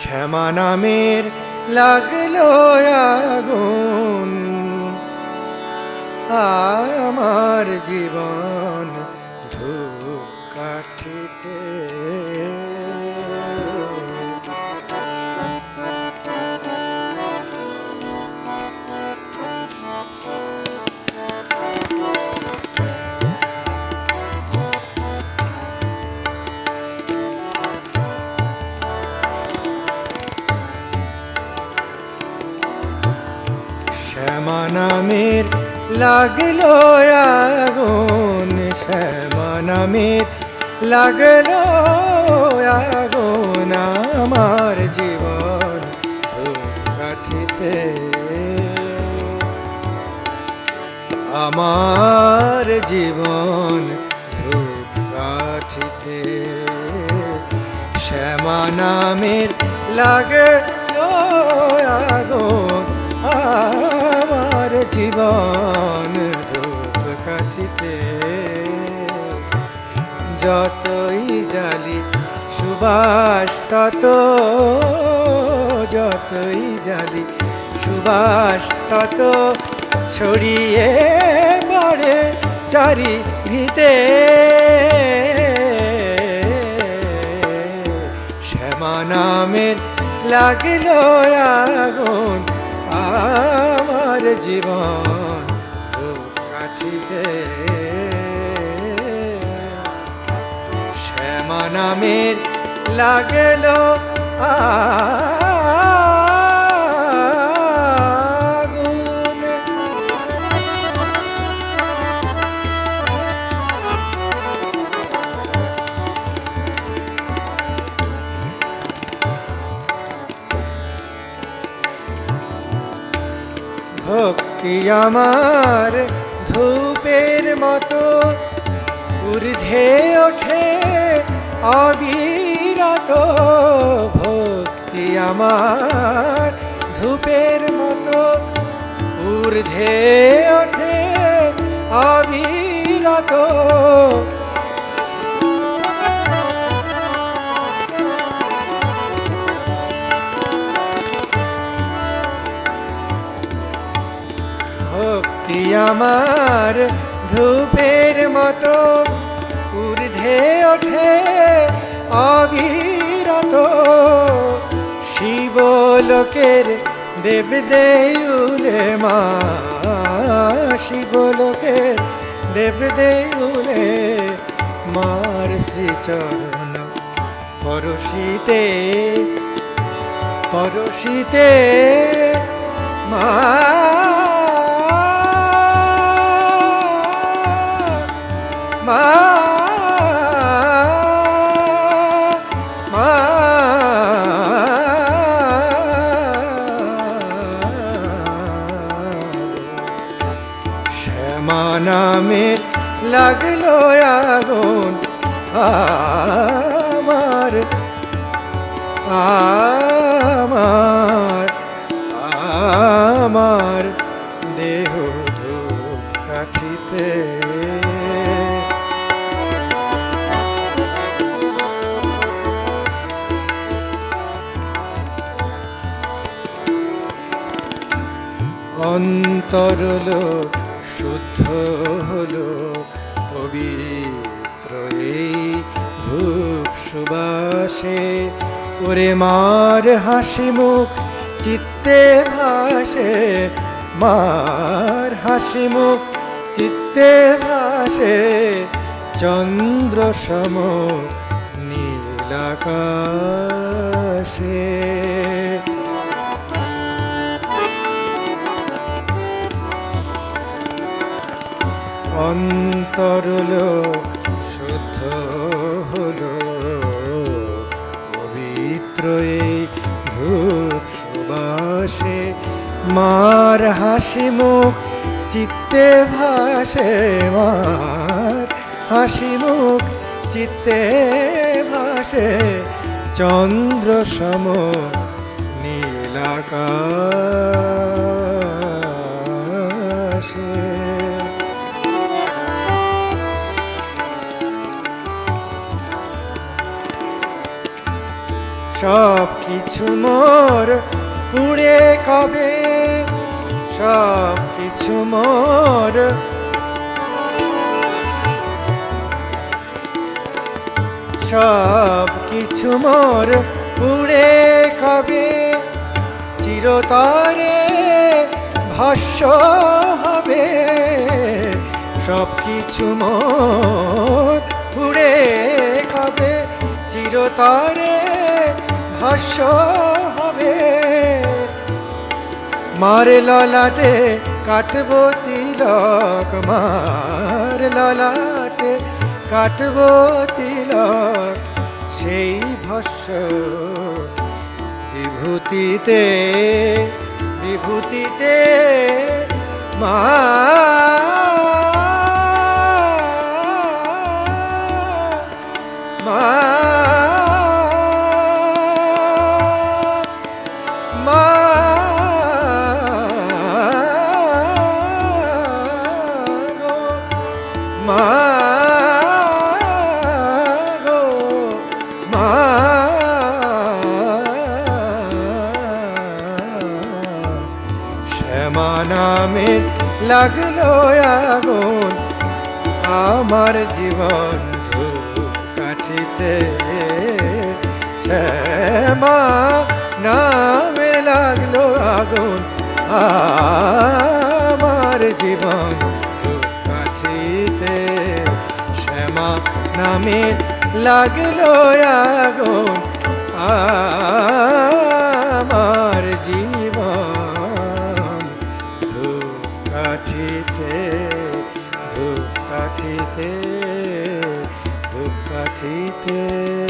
শ্যামা নামের লাগল আগুন আমার জীবন। নামের লাগল আগুন শ্যামা নামের লাগল আগুন আমার জীবন কাঠিতে। আমার জীবন ধূপকাঠিতে শ্যামা নামের লাগল আগুন আমার জীবন ধূপকাঠিতে যতই জালি সুবাস, তত যতই জালি সুবাস, তত ছড়িয়ে পড়ে চারি ভিতে শ্যামা নামের লাগল আগুন আমার জীবন কাঠিতে। শ্যামা নামের লাগল আগুন ভক্তি আমার ধূপের মতো। ঊর্ধ্বে ওঠে অবিরত ভক্তি আমার ধূপের মতো। ঊর্ধ্বে ওঠে অবিরত আমার ধূপের মতো ঊর্ধ্বে ওঠে অবিরত শিবলোকের দেব দেউলে মা, শিবলোকের দেব দেউলে মার শ্রীচরণ, পরশিতে পরশিতে মা শ্যামা নামের লাগল আগুন আমার আমার অন্তরলো শুদ্ধ হলো, পবিত্র এই ধূপ সুবাসে। ওরে মার হাসি মুখ, চিত্তে ভাসে। মার হাসি মুখ, চিত্তে ভাসে। চন্দ্র সম নীলাকাশে। অন্তরলো শুদ্ধ হলো। পবিত্র এই ধূপ সুবাসে মার হাসি মুখ, চিত্তে ভাসে মার হাসি মুখ, চিত্তে ভাসে চন্দ্র সম নীলাকাশে। সব কিছু মোর পুড়ে কবে? সব কিছু মোর। সব কিছু মোর পুড়ে কবে? চিরতরে ভাষ্য হবে। সব কিছু মোর পুড়ে কবে? চিরতরে ভাষ্য হবে। মারে ললাটে কাটবো তিলক, মার ললাটে কাটবো তিলক। সেই ভস্য বিভূতিতে বিভূতিতে মা নামের লাগল আগুন। আমার জীবন কাঠিতে শ্যামা নামের লাগল আগুন। আমার জীবন কাঠিতে শ্যামা নামের লাগল আগুন। আমার ধূপ কাঠিতে ধূপ কাঠিতে